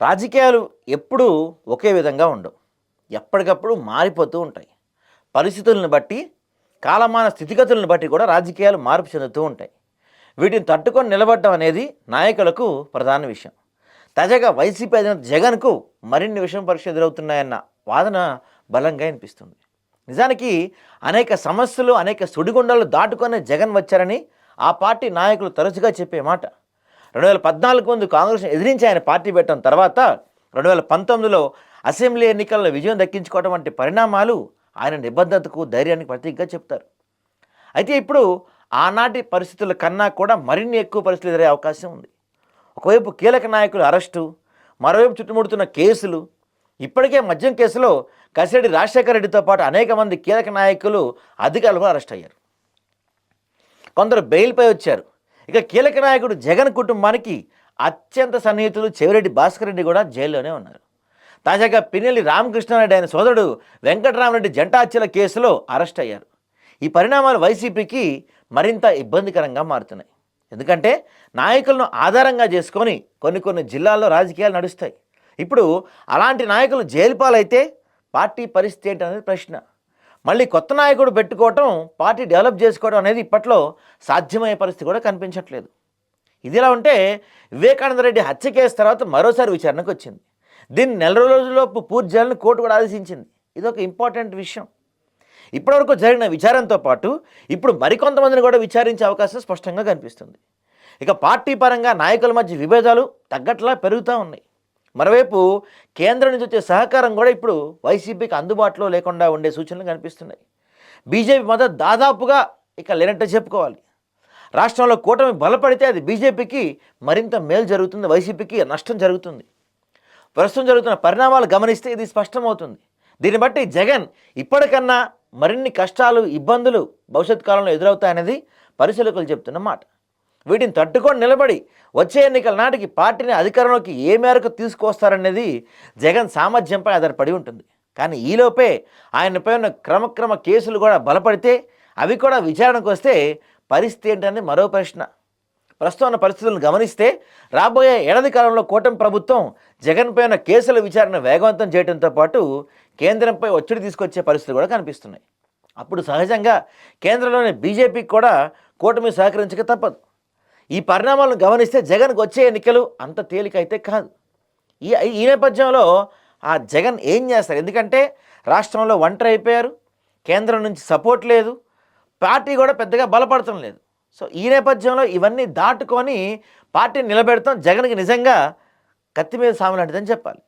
రాజకీయాలు ఎప్పుడూ ఒకే విధంగా ఉండవు. ఎప్పటికప్పుడు మారిపోతూ ఉంటాయి. పరిస్థితులను బట్టి కాలమాన స్థితిగతులను బట్టి కూడా రాజకీయాలు మార్పు చెందుతూ ఉంటాయి. వీటిని తట్టుకొని నిలబడటం అనేది నాయకులకు ప్రధాన విషయం. తాజాగా వైసీపీ అధినేత జగన్కు మరిన్ని విషయం పరీక్ష ఎదురవుతున్నాయన్న వాదన బలంగా అనిపిస్తుంది నిజానికి అనేక సమస్యలు అనేక సుడిగుండాలు దాటుకొని జగన్ వచ్చారని ఆ పార్టీ నాయకులు తరచుగా చెప్పే మాట. రెండు వేల పద్నాలుగు ముందు కాంగ్రెస్ను ఎదిరించి ఆయన పార్టీ పెట్టడం తర్వాత రెండు వేల పంతొమ్మిదిలో అసెంబ్లీ ఎన్నికల్లో విజయం దక్కించుకోవడం వంటి పరిణామాలు ఆయన నిబద్ధతకు ధైర్యానికి ప్రతీకగా చెప్తారు. అయితే ఇప్పుడు ఆనాటి పరిస్థితుల కన్నా కూడా మరిన్ని ఎక్కువ పరిస్థితులు ఎదురయ్యే అవకాశం ఉంది. ఒకవైపు కీలక నాయకులు అరెస్టు మరోవైపు చుట్టుముడుతున్న కేసులు. ఇప్పటికే మద్యం కేసులో కసిరెడ్డి రాజశేఖర రెడ్డితో పాటు అనేక మంది కీలక నాయకులు అధికారులు కూడా అరెస్ట్ అయ్యారు. కొందరు బెయిల్పై వచ్చారు. ఇక కీలక నాయకుడు జగన్ కుటుంబానికి అత్యంత సన్నిహితులు చెవిరెడ్డి భాస్కర్ రెడ్డి కూడా జైల్లోనే ఉన్నారు. తాజాగా పిన్నెల్లి రామకృష్ణారెడ్డి ఆయన సోదరుడు వెంకటరామరెడ్డి జంట హత్యల కేసులో అరెస్ట్ అయ్యారు. ఈ పరిణామాలు వైసీపీకి మరింత ఇబ్బందికరంగా మారుతున్నాయి. ఎందుకంటే నాయకులను ఆధారంగా చేసుకొని కొన్ని కొన్ని జిల్లాల్లో రాజకీయాలు నడుస్తాయి. ఇప్పుడు అలాంటి నాయకులు జైలుపాలైతే పార్టీ పరిస్థితి ఏంటనేది ప్రశ్న. మళ్ళీ కొత్త నాయకుడు పెట్టుకోవటం పార్టీ డెవలప్ చేసుకోవడం అనేది ఇప్పట్లో సాధ్యమయ్యే పరిస్థితి కూడా కనిపించట్లేదు. ఇదిలా ఉంటే వివేకానంద రెడ్డి హత్య కేసు తర్వాత మరోసారి విచారణకు వచ్చింది. దీన్ని నెల రోజుల్లోపు పూర్తి చేయాలని కోర్టు కూడా ఆదేశించింది. ఇది ఒక ఇంపార్టెంట్ విషయం. ఇప్పటివరకు జరిగిన విచారంతో పాటు ఇప్పుడు మరికొంతమందిని కూడా విచారించే అవకాశం స్పష్టంగా కనిపిస్తుంది. ఇక పార్టీ పరంగా నాయకుల మధ్య విభేదాలు తగ్గట్లా పెరుగుతూ ఉన్నాయి. మరోవైపు కేంద్రం నుంచి వచ్చే సహకారం కూడా ఇప్పుడు వైసీపీకి అందుబాటులో లేకుండా ఉండే సూచనలు కనిపిస్తున్నాయి. బీజేపీ మద్దతు దాదాపుగా ఇక లేనట్టే చెప్పుకోవాలి. రాష్ట్రంలో కూటమి బలపడితే అది బీజేపీకి మరింత మేలు జరుగుతుంది వైసీపీకి నష్టం జరుగుతుంది. ప్రస్తుతం జరుగుతున్న పరిణామాలు గమనిస్తే ఇది స్పష్టమవుతుంది. దీన్ని బట్టి జగన్ ఇప్పటికన్నా మరిన్ని కష్టాలు ఇబ్బందులు భవిష్యత్ కాలంలో ఎదురవుతాయనేది పరిశీలకులు చెప్తున్న మాట. వీటిని తట్టుకొని నిలబడి వచ్చే ఎన్నికల నాటికి పార్టీని అధికారంలోకి ఏ మేరకు తీసుకొస్తారనేది జగన్ సామర్థ్యంపై ఆధారపడి ఉంటుంది. కానీ ఈలోపే ఆయనపై ఉన్న క్రమక్రమ కేసులు కూడా బలపడితే అవి కూడా విచారణకు వస్తే పరిస్థితి ఏంటని మరో ప్రశ్న. ప్రస్తుతం ఉన్న పరిస్థితులను గమనిస్తే రాబోయే ఏడాది కాలంలో కూటమి ప్రభుత్వం జగన్పై ఉన్న కేసుల విచారణ వేగవంతం చేయడంతో పాటు కేంద్రంపై ఒత్తిడి తీసుకొచ్చే పరిస్థితులు కూడా కనిపిస్తున్నాయి. అప్పుడు సహజంగా కేంద్రంలోని బీజేపీకి కూడా కూటమి సహకరించక తప్పదు. ఈ పరిణామాలను గమనిస్తే జగన్కు వచ్చే ఎన్నికలు అంత తేలికైతే కాదు. ఈ ఈ నేపథ్యంలో ఆ జగన్ ఏం చేస్తారు? ఎందుకంటే రాష్ట్రంలో ఒంటరి అయిపోయారు కేంద్రం నుంచి సపోర్ట్ లేదు పార్టీ కూడా పెద్దగా బలపడటం లేదు. సో ఈ నేపథ్యంలో ఇవన్నీ దాటుకొని పార్టీని నిలబెడతాం జగన్కి నిజంగా కత్తి మీద సాము లాంటిదని చెప్పాలి.